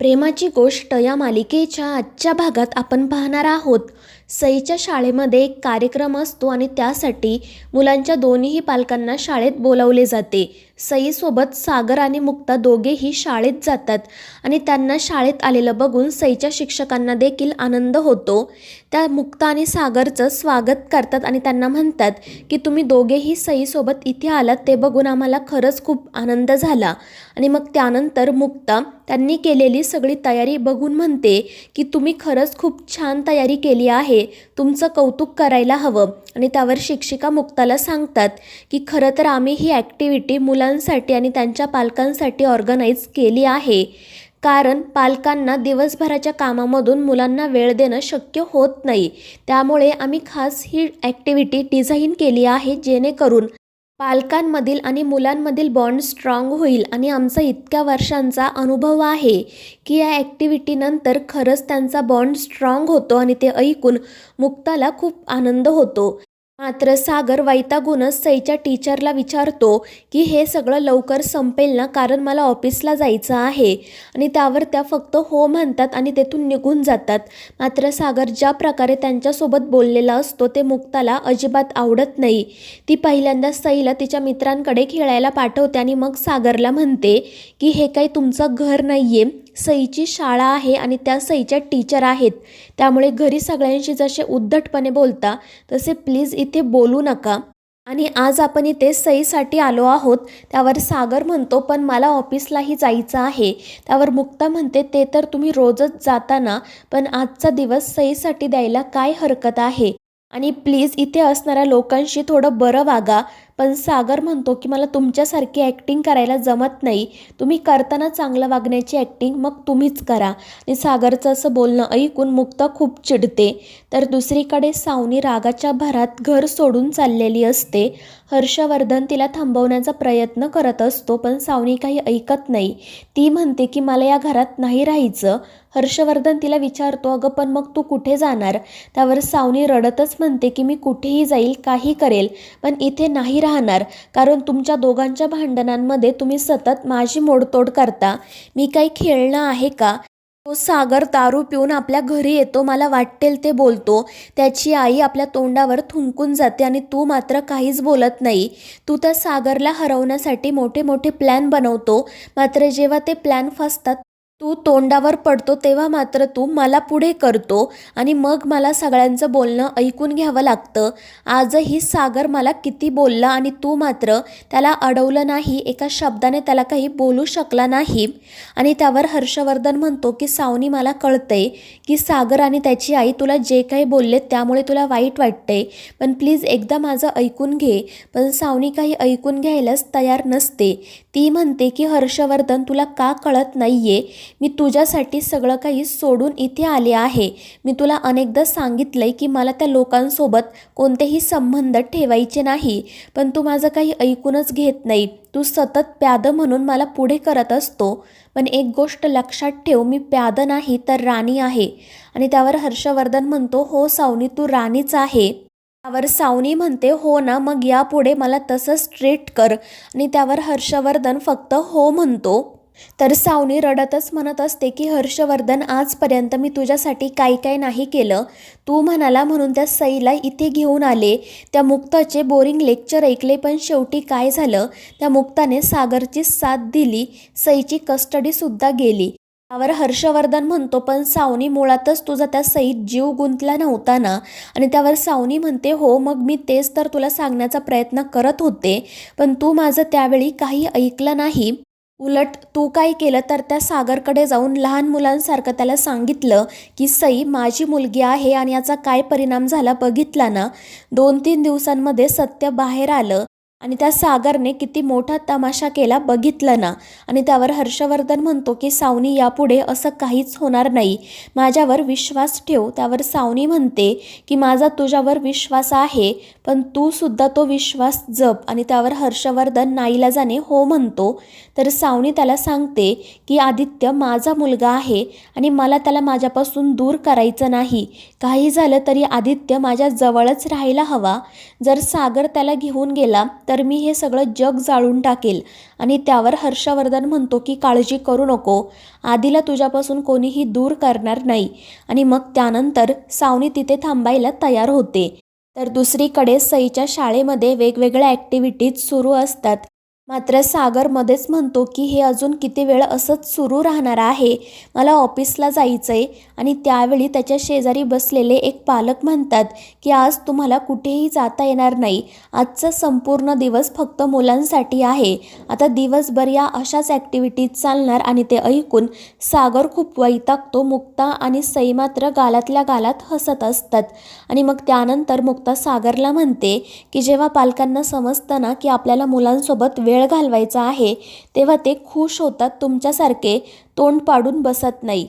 प्रेमाची गोष्ट या मालिकेच्या आजच्या भागात आपण पाहणार आहोत. सईच्या शाळेमध्ये एक कार्यक्रम असतो आणि त्यासाठी मुलांच्या दोन्हीही पालकांना शाळेत बोलावले जाते. सईसोबत सागर आणि मुक्ता दोघेही शाळेत जातात आणि त्यांना शाळेत आलेलं बघून सईच्या शिक्षकांना देखील आनंद होतो. त्या मुक्ता आणि सागरचं स्वागत करतात आणि त्यांना म्हणतात की तुम्ही दोघेही सईसोबत इथे आलात ते बघून आम्हाला खरंच खूप आनंद झाला. आणि मग त्यानंतर मुक्ता त्यांनी केलेली सगळी तयारी बघून म्हणते की तुम्ही खरंच खूप छान तयारी केली आहे. तुमचं कौतुक करायला हवं. आणि त्यावर शिक्षिका मुक्ताला सांगतात की खरं तर आम्ही ही ॲक्टिव्हिटी मुलांसाठी आणि त्यांच्या पालकांसाठी ऑर्गनाईज केली आहे. कारण पालकांना दिवसभराच्या कामामधून मुलांना वेळ देणं शक्य होत नाही. त्यामुळे आम्ही खास ही ॲक्टिव्हिटी डिझाईन केली आहे जेणेकरून पालकांमधील आणि मुलांमधील बॉन्ड स्ट्रॉंग होईल आणि आमचा इतक्या वर्षांचा अनुभव आहे की या ॲक्टिव्हिटीनंतर खरंच त्यांचा बॉन्ड स्ट्रॉंग होतो आणि ते ऐकून मुक्ताला खूप आनंद होतो. मात्र सागर वैतागूनच सईच्या टीचरला विचारतो की हे सगळं लवकर संपेल ना? कारण मला ऑफिसला जायचं आहे. आणि त्यावर त्या फक्त हो म्हणतात आणि तेथून निघून जातात. मात्र सागर ज्या प्रकारे त्यांच्यासोबत बोललेला असतो ते मुक्ताला अजिबात आवडत नाही. ती पहिल्यांदा सईला तिच्या मित्रांकडे खेळायला पाठवते आणि मग सागरला म्हणते की हे काही तुमचं घर नाही आहे सईची शाळा आहे आणि त्या सईच्या टीचर आहेत. त्यामुळे घरी सगळ्यांशी जसे उद्धटपणे बोलता तसे प्लीज इथे बोलू नका. आणि आज आपण इथे सईसाठी आलो आहोत. त्यावर सागर म्हणतो पण मला ऑफिसलाही जायचं आहे. त्यावर मुक्ता म्हणते ते तर तुम्ही रोजच जाताना पण आजचा दिवस सईसाठी द्यायला काय हरकत आहे? आणि प्लीज इथे असणाऱ्या लोकांशी थोडं बरं वागा. पण सागर म्हणतो की मला तुमच्यासारखी ॲक्टिंग करायला जमत नाही. तुम्ही करताना चांगलं वागण्याची ॲक्टिंग मग तुम्हीच करा. आणि सागरचं असं बोलणं ऐकून मुक्ता खूप चिडते. तर दुसरीकडे सावनी रागाच्या भरात घर सोडून चाललेली असते. हर्षवर्धन तिला थांबवण्याचा प्रयत्न करत असतो पण सावनी काही ऐकत नाही. ती म्हणते की मला या घरात नाही राहायचं. हर्षवर्धन तिला विचारतो अगं पण मग तू कुठे जाणार? त्यावर सावनी रडतच म्हणते की मी कुठेही जाईल काही करेल पण इथे नाही राहणार. कारण तुमच्या दोघांच्या भांडणांमध्ये तुम्ही सतत माझी मोडतोड करता. मी काही खेळणं आहे का? तो सागर दारू पिऊन आपल्या घरी येतो मला वाटेल ते बोलतो. त्याची आई आपल्या तोंडावर थुंकून जाते आणि तू मात्र काहीच बोलत नाही. तू त्या सागरला हरवण्यासाठी मोठे मोठे प्लॅन बनवतो. मात्र जेव्हा ते प्लॅन फसतात तू तोंडावर पडतो तेव्हा मात्र तू मला पुढे करतो आणि मग मला सगळ्यांचं बोलणं ऐकून घ्यावं लागतं. आजही सागर मला किती बोलला आणि तू मात्र त्याला अडवलं नाही एका शब्दाने त्याला काही बोलू शकला नाही. आणि त्यावर हर्षवर्धन म्हणतो की सावनी मला कळतंय की सागर आणि त्याची आई तुला जे काही बोलले त्यामुळे तुला वाईट वाटतंय. पण प्लीज एकदा माझं ऐकून घे. पण सावनी काही ऐकून घ्यायलाच तयार नसते. ती म्हणते की हर्षवर्धन तुला का कळत नाही आहे मी तुझ्यासाठी सगळं काही सोडून इथे आले आहे. मी तुला अनेकदा सांगितलंय की मला त्या लोकांसोबत कोणतेही संबंध ठेवायचे नाही पण तू माझं काही ऐकूनच घेत नाही. तू सतत प्याद म्हणून मला पुढे करत असतो. पण एक गोष्ट लक्षात ठेव मी प्याद नाही तर राणी आहे. आणि त्यावर हर्षवर्धन म्हणतो हो सावनी तू राणीच आहे. त्यावर सावनी म्हणते हो ना मग यापुढे मला तसंच ट्रीट कर. आणि त्यावर हर्षवर्धन फक्त हो म्हणतो. तर सावनी रडतच म्हणत असते की हर्षवर्धन आजपर्यंत मी तुझ्यासाठी काही काय नाही केलं. तू म्हणाला म्हणून त्या सईला इथे घेऊन आले. त्या मुक्ताचे बोरिंग लेक्चर ऐकले पण शेवटी काय झालं? त्या मुक्ताने सागरची साथ दिली. सईची कस्टडीसुद्धा गेली. त्यावर हर्षवर्धन म्हणतो पण सावनी मुळातच तुझा त्या सईत जीव गुंतला नव्हता ना? आणि त्यावर सावनी म्हणते हो मग मी तेच तर तुला सांगण्याचा प्रयत्न करत होते. पण तू माझं त्यावेळी काही ऐकलं नाही. उलट तू काय केलं तर त्या सागरकडे जाऊन लहान मुलांसारखं त्याला सांगितलं की सई माझी मुलगी आहे आणि याचा काय परिणाम झाला बघितला ना? दोन तीन दिवसांमध्ये सत्य बाहेर आलं. आणि त्या सागरने किती मोठा तमाशा केला बघितलं ना. आणि त्यावर हर्षवर्धन म्हणतो की सावनी यापुढे असं काहीच होणार नाही. माझ्यावर विश्वास ठेव. त्यावर सावनी म्हणते की माझा तुझ्यावर विश्वास आहे पण तू सुद्धा तो विश्वास जप. आणि त्यावर हर्षवर्धन नाईलाजाने हो म्हणतो. तर सावनी त्याला सांगते की आदित्य माझा मुलगा आहे आणि मला त्याला माझ्यापासून दूर करायचं नाही. काही झालं तरी आदित्य माझ्या जवळच राहायला हवा. जर सागर त्याला घेऊन गेला तर मी हे सगळं जग जाळून टाकेल. आणि त्यावर हर्षवर्धन म्हणतो की काळजी करू नको. आधीला तुझ्यापासून कोणीही दूर करणार नाही. आणि मग त्यानंतर सावनी तिथे थांबायला तयार होते. तर दुसरीकडे सईच्या शाळेमध्ये वेगवेगळ्या ॲक्टिव्हिटीज सुरू असतात. मात्र सागर मध्येच म्हणतो की हे अजून किती वेळ असंच सुरू राहणार आहे? मला ऑफिसला जायचं आहे आणि त्यावेळी त्याच्या शेजारी बसलेले एक पालक म्हणतात की आज तुम्हाला कुठेही जाता येणार नाही. आजचा संपूर्ण दिवस फक्त मुलांसाठी आहे. आता दिवसभर या अशाच ॲक्टिव्हिटीज चालणार आणि ते ऐकून सागर खूप वैतागतो. मुक्ता आणि सई मात्र गालातल्या गालात हसत असतात. आणि मग त्यानंतर मुक्ता सागरला म्हणते की जेव्हा पालकांना समजतं ना की आपल्याला मुलांसोबत वेळ घालवायचा आहे तेव्हा ते खुश होतात तुमच्यासारखे तोंड पाडून बसत नाही.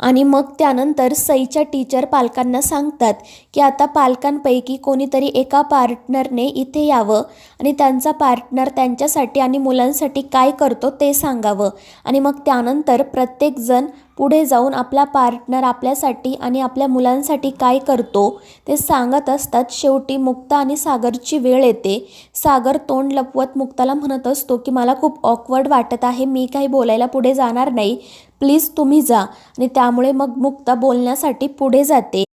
आणि मग त्यानंतर सईच्या टीचर पालकांना सांगतात की आता पालकांपैकी कोणीतरी एका पार्टनरने इथे यावं आणि त्यांचा पार्टनर त्यांच्यासाठी आणि मुलांसाठी काय करतो ते सांगावं. आणि मग त्यानंतर प्रत्येकजण पुढे जाऊन आपला पार्टनर आपल्यासाठी आणि आपल्या मुलांसाठी काय करतो ते सांगत असतात. शेवटी मुक्ता आणि सागरची वेळ येते. सागर तोंड लपवत मुक्ताला म्हणत असतो की मला खूप ऑकवर्ड वाटत आहे. मी काही बोलायला पुढे जाणार नाही. प्लीज तुम्ही जा. आणि त्यामुळे मग मुक्ता बोलण्यासाठी पुढे जाते.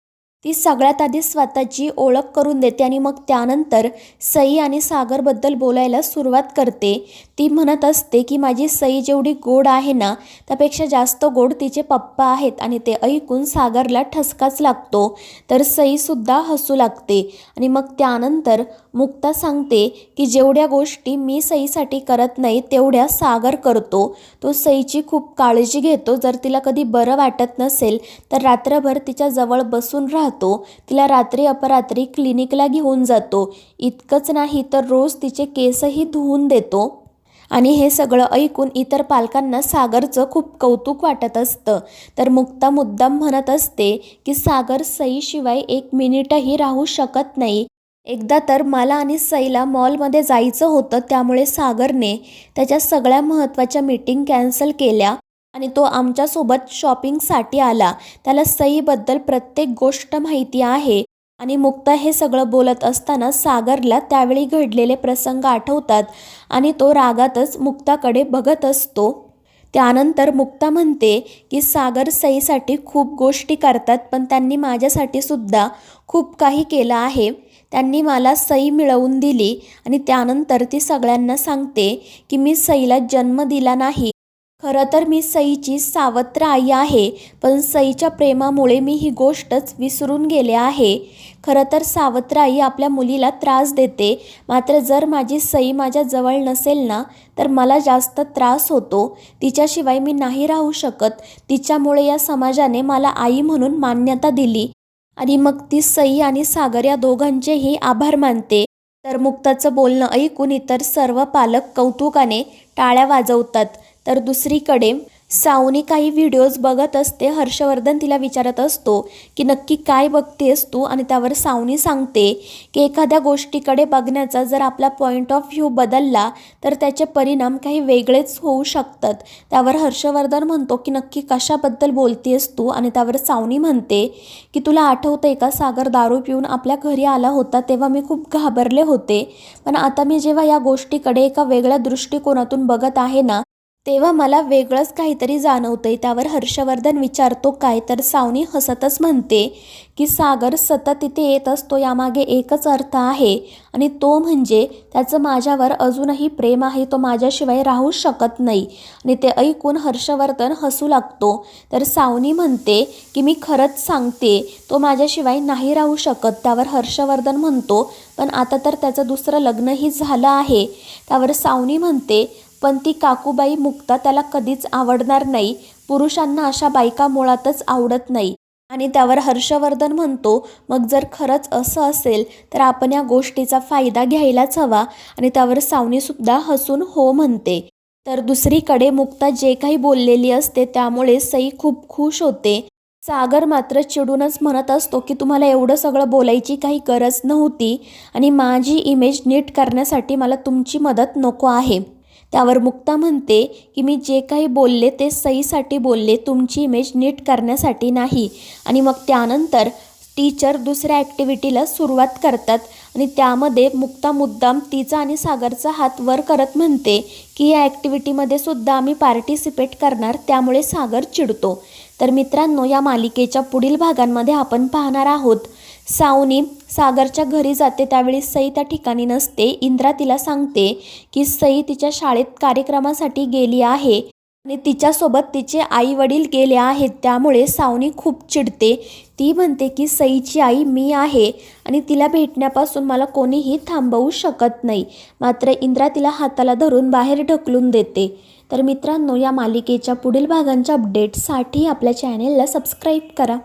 ती सगळ्यात आधी स्वतःची ओळख करून देते आणि मग त्यानंतर सई आणि सागरबद्दल बोलायला सुरुवात करते. ती म्हणत असते की माझी सई जेवढी गोड आहे ना त्यापेक्षा जास्त गोड तिचे पप्पा आहेत आणि ते ऐकून सागरला ठसकाच लागतो. तर सईसुद्धा हसू लागते आणि मग त्यानंतर मुक्ता सांगते की जेवढ्या गोष्टी मी सईसाठी करत नाही तेवढ्या सागर करतो. तो सईची खूप काळजी घेतो. जर तिला कधी बरं वाटत नसेल तर रात्रभर तिच्या जवळ बसून राहतो. तिला रात्री अपरात्री क्लिनिकला घेऊन जातो. इतकंच नाही तर रोज तिचे केसही धुवून देतो. आणि हे सगळं ऐकून इतर पालकांना सागरचं खूप कौतुक वाटत असतं. तर मुक्ता मुद्दाम म्हणत असते की सागर सईशिवाय एक मिनिटही राहू शकत नाही. एकदा तर मला आणि सईला मॉलमध्ये जायचं होतं त्यामुळे सागरने त्याच्या सगळ्या महत्त्वाच्या मीटिंग कॅन्सल केल्या. आणि तो आमच्यासोबत शॉपिंगसाठी आला. त्याला सईबद्दल प्रत्येक गोष्ट माहिती आहे आणि मुक्ता हे सगळं बोलत असताना सागरला त्यावेळी घडलेले प्रसंग आठवतात आणि तो रागातच मुक्ताकडे बघत असतो. त्यानंतर मुक्ता म्हणते की सागर सईसाठी खूप गोष्टी करतात पण त्यांनी माझ्यासाठी सुद्धा खूप काही केलं आहे. त्यांनी मला सई मिळवून दिली आणि त्यानंतर ती सगळ्यांना सांगते की मी सईला जन्म दिला नाही खरं तर मी सईची सावत्र आई आहे पण सईच्या प्रेमामुळे मी ही गोष्टच विसरून गेले आहे. खरं तर सावत्र आई आपल्या मुलीला त्रास देते मात्र जर माझी सई माझ्या जवळ नसेल ना तर मला जास्त त्रास होतो. तिच्याशिवाय मी नाही राहू शकत. तिच्यामुळे या समाजाने मला आई म्हणून मान्यता दिली आणि मग ती सई आणि सागर या दोघांचेही आभार मानते. तर मुक्ताचं बोलणं ऐकून इतर सर्व पालक कौतुकाने टाळ्या वाजवतात. तर दुसरीकडे सावनी काही व्हिडिओज बघत असते हर्षवर्धन तिला विचारत असतो की नक्की काय बघतेस तू? आणि त्यावर सावनी सांगते की एखाद्या गोष्टीकडे बघण्याचा जर आपला पॉईंट ऑफ व्ह्यू बदलला तर त्याचे परिणाम काही वेगळेच होऊ शकतात. त्यावर हर्षवर्धन म्हणतो की नक्की कशाबद्दल बोलतेस तू? आणि त्यावर सावनी म्हणते की तुला आठवतंय का सागर दारू पिऊन आपल्या घरी आला होता तेव्हा मी खूप घाबरले होते. पण आता मी जेव्हा या गोष्टीकडे एका वेगळ्या दृष्टिकोनातून बघत आहे ना तेव्हा मला वेगळंच काहीतरी जाणवतंय. त्यावर हर्षवर्धन विचारतो काय तर सावनी हसतच म्हणते की सागर सतत इथे येत असतो यामागे एकच अर्थ आहे आणि तो म्हणजे त्याचं माझ्यावर अजूनही प्रेम आहे तो माझ्याशिवाय राहू शकत नाही. आणि ते ऐकून हर्षवर्धन हसू लागतो. तर सावनी म्हणते की मी खरंच सांगते तो माझ्याशिवाय नाही राहू शकत. त्यावर हर्षवर्धन म्हणतो पण आता तर त्याचं दुसरं लग्नही झालं आहे. त्यावर सावनी म्हणते पण ती काकूबाई मुक्ता त्याला कधीच आवडणार नाही. पुरुषांना अशा बायका मुळातच आवडत नाही. आणि त्यावर हर्षवर्धन म्हणतो मग जर खरंच असं असेल तर आपण या गोष्टीचा फायदा घ्यायलाच हवा आणि त्यावर सावनीसुद्धा हसून हो म्हणते. तर दुसरीकडे मुक्ता जे काही बोललेली असते त्यामुळे सई खूप खुश होते. सागर मात्र चिडूनच म्हणत असतो की तुम्हाला एवढं सगळं बोलायची काही गरज नव्हती आणि माझी इमेज नीट करण्यासाठी मला तुमची मदत नको आहे. त्यावर मुक्ता म्हणते की मी जे काही बोलले ते सईसाठी बोलले तुमची इमेज नीट करण्यासाठी नाही. आणि मग त्यानंतर टीचर दुसऱ्या ॲक्टिव्हिटीला सुरुवात करतात. आणि त्यामध्ये मुक्ता मुद्दाम तिचा आणि सागरचा हात वर करत म्हणते की या ॲक्टिव्हिटीमध्ये सुद्धा आम्ही पार्टिसिपेट करणार त्यामुळे सागर चिडतो. तर मित्रांनो या मालिकेच्या पुढील भागांमध्ये आपण पाहणार आहोत. सावनी सागरच्या घरी जाते त्यावेळी सई त्या ठिकाणी नसते. इंद्रा तिला सांगते की सई तिच्या शाळेत कार्यक्रमासाठी गेली आहे आणि तिच्यासोबत तिचे आई वडील गेले आहेत. त्यामुळे सावनी खूप चिडते. ती म्हणते की सईची आई मी आहे आणि तिला भेटण्यापासून मला कोणीही थांबवू शकत नाही. मात्र इंद्रा तिला हाताला धरून बाहेर ढकलून देते. तर मित्रांनो या मालिकेच्या पुढील भागांच्या अपडेटसाठी आपल्या चॅनेलला सबस्क्राईब करा.